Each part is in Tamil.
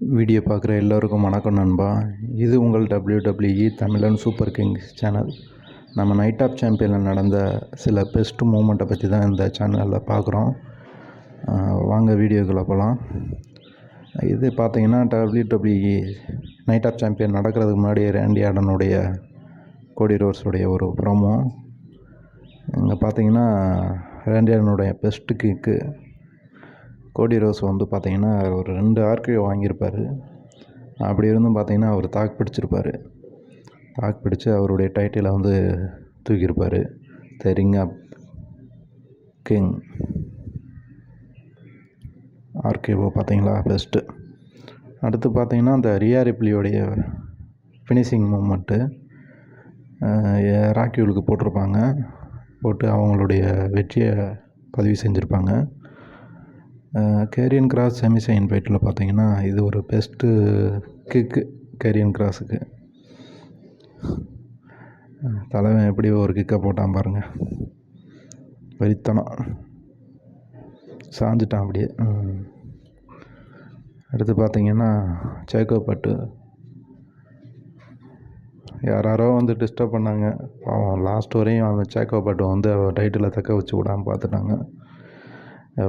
வீடியோ பார்க்குற எல்லோருக்கும் வணக்கம் நண்பா. இது உங்கள் W Tamilan super kings channel நம்ம நைட் ஆஃப் சாம்பியனில் நடந்த சில பெஸ்ட் மூமெண்ட்டை பற்றி தான் இந்த சேனலில் பார்க்குறோம். வாங்க வீடியோக்குள்ளே போகலாம் இது பார்த்தீங்கன்னா டபிள்யூ நைட் ஆஃப் சாம்பியன் நடக்கிறதுக்கு முன்னாடி ரேண்டி ஆடனுடைய கோடி ரோர்ஸுடைய ஒரு ப்ரோமோ இங்கே பார்த்தீங்கன்னா ரேண்டி ஆடனுடைய பெஸ்ட்டு கிக்கு கோடி ரோஸ் வந்து பார்த்தீங்கன்னா ஒரு ரெண்டு ஆர்கியூ வாங்கியிருப்பார். அப்படி இருந்தும் பார்த்தீங்கன்னா அவர் தாக்கு பிடிச்சிருப்பார். தாக்கு பிடிச்சு அவருடைய டைட்டிலை வந்து தூக்கியிருப்பார். The ring of king RKO பார்த்தீங்களா பெஸ்ட்டு அடுத்து பார்த்தீங்கன்னா அந்த ரியா ரிப்ளியோடைய ஃபினிஷிங் மூமெண்ட்டு ராக்கியூலுக்கு போட்டிருப்பாங்க. போட்டு அவங்களுடைய வெற்றியை பதிவு செஞ்சுருப்பாங்க. கேரியன் கிராஸ் செமிசைன் ஃபைட்டில் பார்த்தீங்கன்னா இது ஒரு பெஸ்ட்டு கிக்கு கேரியன் கிராஸுக்கு தலைவன் எப்படி ஒரு கிக்கை போட்டான் பாருங்கள் வெறித்தனம். சாஞ்சிட்டான் அப்படியே. அடுத்து பார்த்தீங்கன்னா சேக்கோ பட்டு யாராரோ வந்து டிஸ்டர்ப் பண்ணாங்க. பாவம் லாஸ்ட் வரையும் அந்த சேக்கோப்பட்டு வந்து டைட்டிலை தக்க வச்சு விடாமல் பார்த்துட்டாங்க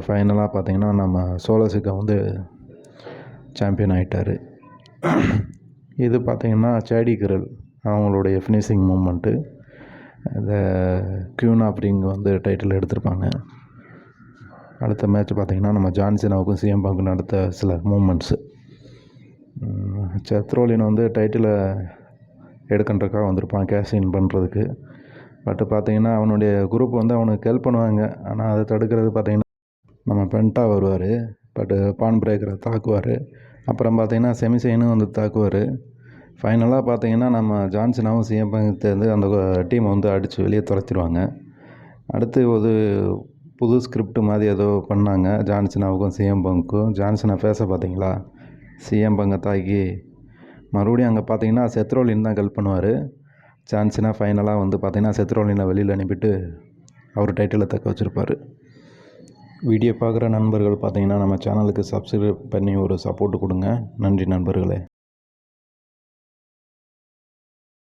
ஃபைனலாக பார்த்திங்கன்னா நம்ம சோலசிக்கா வந்து சாம்பியன் ஆகிட்டார் இது பார்த்தீங்கன்னா சேடி கிரல் அவங்களுடைய ஃபினிஷிங் மூமெண்ட்டு இந்த கியூன் அப்படிங்க வந்து டைட்டில் எடுத்திருப்பாங்க. அடுத்த மேட்ச் பார்த்திங்கன்னா நம்ம ஜான்சினாவுக்கும் சிஎம் பங்கு நடத்த சில மூமெண்ட்ஸு சத்ரோலின் வந்து டைட்டிலை எடுக்கின்றக்காக வந்திருப்பான் கேஷ் இன் பண்ணுறதுக்கு பட்டு பார்த்தீங்கன்னா அவனுடைய குரூப் வந்து அவனுக்கு ஹெல்ப் பண்ணுவாங்க. ஆனால் அதை தடுக்கிறது பார்த்திங்கன்னா நம்ம பென்ட்டா வருவார். பட்டு பான் பிரேக்கரை தாக்குவார். அப்புறம் பார்த்தீங்கன்னா செமிசைனும் வந்து தாக்குவார். ஃபைனலாக பார்த்தீங்கன்னா நம்ம ஜான்சனாவும் சிஎம் சேர்ந்து அந்த டீமை வந்து அடித்து வெளியே துரத்திடுவாங்க அடுத்து ஒரு புது ஸ்கிரிப்ட் மாதிரி ஏதோ பண்ணாங்க. ஜான்சனாவுக்கும் சிஎம் பங்குக்கும். ஜான்சனை பேச பார்த்தீங்களா சிஎம் பங்கை தாக்கி மறுபடியும் அங்கே பார்த்தீங்கன்னா செத்ரோலின் தான் ஹெல்ப் பண்ணுவார். ஜான்சனா ஃபைனலாக வந்து பார்த்தீங்கன்னா செத்ரோலினை வெளியில் அனுப்பிட்டு அவர் டைட்டிலை தக்க வச்சுருப்பார். வீடியோ பார்க்குற நண்பர்கள் பார்த்தீங்கன்னா நம்ம சேனலுக்கு சப்ஸ்கிரைப் பண்ணி ஒரு சப்போர்ட் கொடுங்க. நன்றி நண்பர்களே.